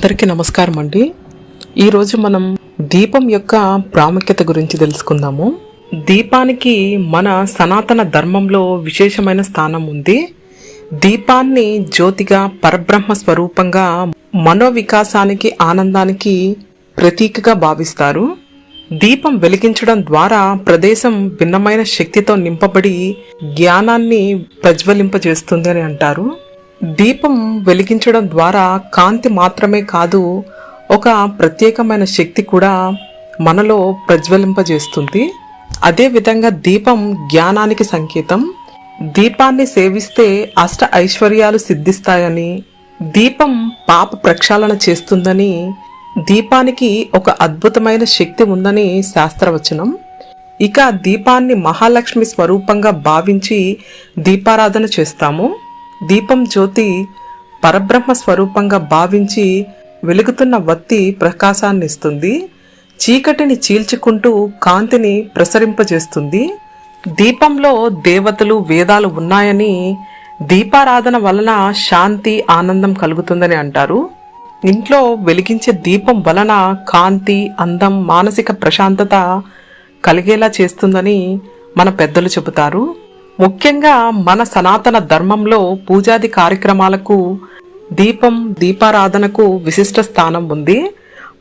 అందరికీ నమస్కారం అండి. ఈరోజు మనం దీపం యొక్క ప్రాముఖ్యత గురించి తెలుసుకుందాము. దీపానికి మన సనాతన ధర్మంలో విశేషమైన స్థానం ఉంది. దీపాన్ని జ్యోతిగా పరబ్రహ్మ స్వరూపంగా మనోవికాసానికి ఆనందానికి ప్రతీకగా భావిస్తారు. దీపం వెలిగించడం ద్వారా ప్రదేశం భిన్నమైన శక్తితో నింపబడి జ్ఞానాన్ని ప్రజ్వలింపజేస్తుంది అని అంటారు. దీపం వెలిగించడం ద్వారా కాంతి మాత్రమే కాదు ఒక ప్రత్యేకమైన శక్తి కూడా మనలో ప్రజ్వలింపజేస్తుంది. అదేవిధంగా దీపం జ్ఞానానికి సంకేతం. దీపాన్ని సేవిస్తే అష్ట ఐశ్వర్యాలు సిద్ధిస్తాయని దీపం పాప ప్రక్షాళన చేస్తుందని దీపానికి ఒక అద్భుతమైన శక్తి ఉందని శాస్త్రవచనం. ఇక దీపాన్ని మహాలక్ష్మి స్వరూపంగా భావించి దీపారాధన చేస్తాము. దీపం జ్యోతి పరబ్రహ్మ స్వరూపంగా భావించి వెలుగుతున్న వత్తి ప్రకాశాన్ని ఇస్తుంది చీకటిని చీల్చుకుంటూ కాంతిని ప్రసరింపజేస్తుంది. దీపంలో దేవతలు వేదాలు ఉన్నాయని దీపారాధన వలన శాంతి ఆనందం కలుగుతుందని అంటారు. ఇంట్లో వెలిగించే దీపం వలన కాంతి అందం మానసిక ప్రశాంతత కలిగేలా చేస్తుందని మన పెద్దలు చెబుతారు. ముఖ్యంగా మన సనాతన ధర్మంలో పూజాది కార్యక్రమాలకు దీపం దీపారాధనకు విశిష్ట స్థానం ఉంది.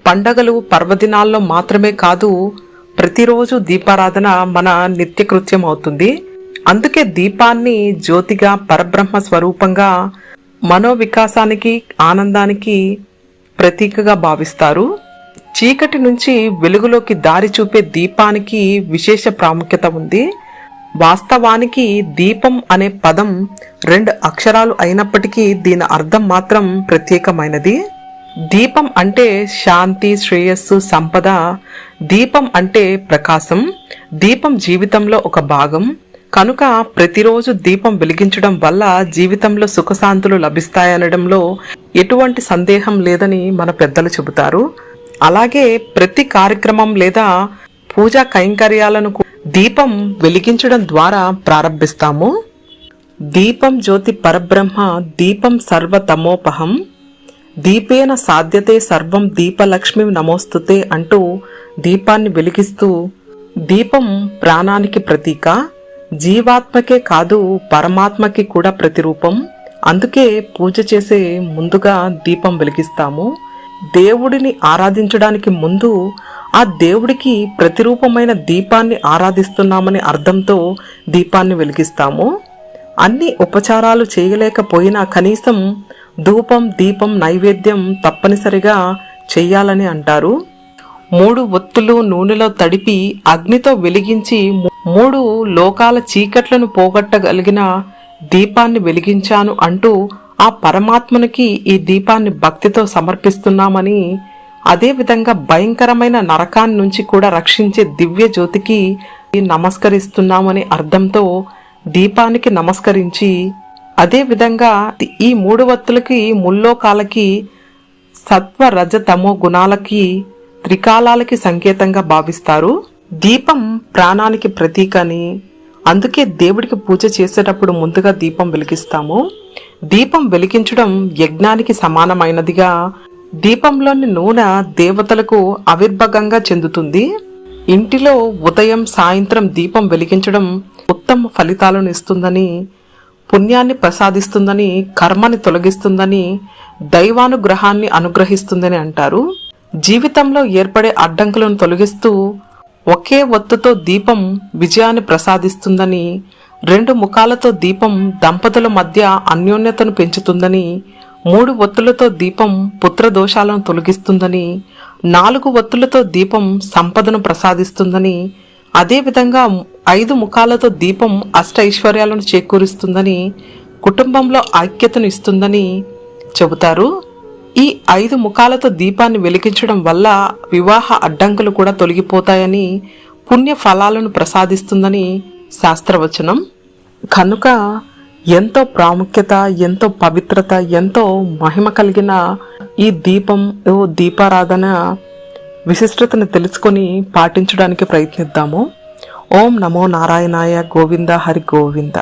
పండగలు పర్వదినాల్లో మాత్రమే కాదు ప్రతిరోజు దీపారాధన మన నిత్యకృత్యం అవుతుంది. అందుకే దీపాన్ని జ్యోతిగా పరబ్రహ్మ స్వరూపంగా మనోవికాసానికి ఆనందానికి ప్రతీకగా భావిస్తారు. చీకటి నుంచి వెలుగులోకి దారి చూపే దీపానికి విశేష ప్రాముఖ్యత ఉంది. వాస్తవానికి దీపం అనే పదం రెండు అక్షరాలు అయినప్పటికీ దీని అర్థం మాత్రం ప్రత్యేకమైనది. దీపం అంటే శాంతి శ్రేయస్సు సంపద. దీపం అంటే ప్రకాశం. దీపం జీవితంలో ఒక భాగం. కనుక ప్రతిరోజు దీపం వెలిగించడం వల్ల జీవితంలో సుఖశాంతులు లభిస్తాయనడంలో ఎటువంటి సందేహం లేదని మన పెద్దలు చెబుతారు. అలాగే ప్రతి కార్యక్రమం లేదా పూజా కైంకర్యాలను దీపం వెలిగించడం ద్వారా ప్రారంభిస్తాము. దీపం జ్యోతి పరబ్రహ్మ దీపం సర్వతమోపహం. దీపేన సాధ్యతే సర్వం దీపలక్ష్మి నమోస్తుతే అంటూ దీపాన్ని వెలిగిస్తూ దీపం ప్రాణానికి ప్రతీక జీవాత్మకే కాదు పరమాత్మకి కూడా ప్రతిరూపం. అందుకే పూజ చేసే ముందుగా దీపం వెలిగిస్తాము. దేవుడిని ఆరాధించడానికి ముందు ఆ దేవుడికి ప్రతిరూపమైన దీపాన్ని ఆరాధిస్తున్నామని అర్థంతో దీపాన్ని వెలిగిస్తాము. అన్ని ఉపచారాలు చేయలేకపోయినా కనీసం ధూపం దీపం నైవేద్యం తప్పనిసరిగా చెయ్యాలని అంటారు. మూడు ఒత్తులు నూనెలో తడిపి అగ్నితో వెలిగించి మూడు లోకాల చీకట్లను పోగొట్టగలిగిన దీపాన్ని వెలిగించాను అంటూ ఆ పరమాత్మనికి ఈ దీపాన్ని భక్తితో సమర్పిస్తున్నామని అదేవిధంగా భయంకరమైన నరకాన్ని నుంచి కూడా రక్షించే దివ్య జ్యోతికి నమస్కరిస్తున్నామని అర్థంతో దీపానికి నమస్కరించి అదేవిధంగా ఈ మూడు వత్తులకి ముల్లోకాలకి సత్వ తమో గుణాలకి త్రికాలాలకి సంకేతంగా భావిస్తారు. దీపం ప్రాణానికి ప్రతీక అని. అందుకే దేవుడికి పూజ చేసేటప్పుడు ముందుగా దీపం వెలిగిస్తాము. దీపం వెలిగించడం యజ్ఞానికి సమానమైనదిగా దీపంలోని నూనె దేవతలకు ఆవిర్భగంగా చెందుతుంది. ఇంటిలో ఉదయం సాయంత్రం దీపం వెలిగించడం ఉత్తమ ఫలితాలను ఇస్తుందని పుణ్యాన్ని ప్రసాదిస్తుందని కర్మని తొలగిస్తుందని దైవానుగ్రహాన్ని అనుగ్రహిస్తుందని అంటారు. జీవితంలో ఏర్పడే అడ్డంకులను తొలగిస్తూ ఒకే ఒత్తుతో దీపం విజయాన్ని ప్రసాదిస్తుందని రెండు ముఖాలతో దీపం దంపతుల మధ్య అన్యోన్యతను పెంచుతుందని మూడు ఒత్తులతో దీపం పుత్ర దోషాలను తొలగిస్తుందని నాలుగు ఒత్తులతో దీపం సంపదను ప్రసాదిస్తుందని అదేవిధంగా ఐదు ముఖాలతో దీపం అష్ట ఐశ్వర్యాలను చేకూరుస్తుందని కుటుంబంలో ఐక్యతను ఇస్తుందని చెబుతారు. ఈ ఐదు ముఖాలతో దీపాన్ని వెలిగించడం వల్ల వివాహ అడ్డంకులు కూడా తొలగిపోతాయని పుణ్య ఫలాలను ప్రసాదిస్తుందని శాస్త్రవచనం. కనుక ఎంతో ప్రాముఖ్యత ఎంతో పవిత్రత ఎంతో మహిమ కలిగిన ఈ దీపం దీపారాధన విశిష్టతను తెలుసుకొని పాటించడానికి ప్రయత్నిద్దాము. ఓం నమో నారాయణాయ గోవింద హరి గోవింద.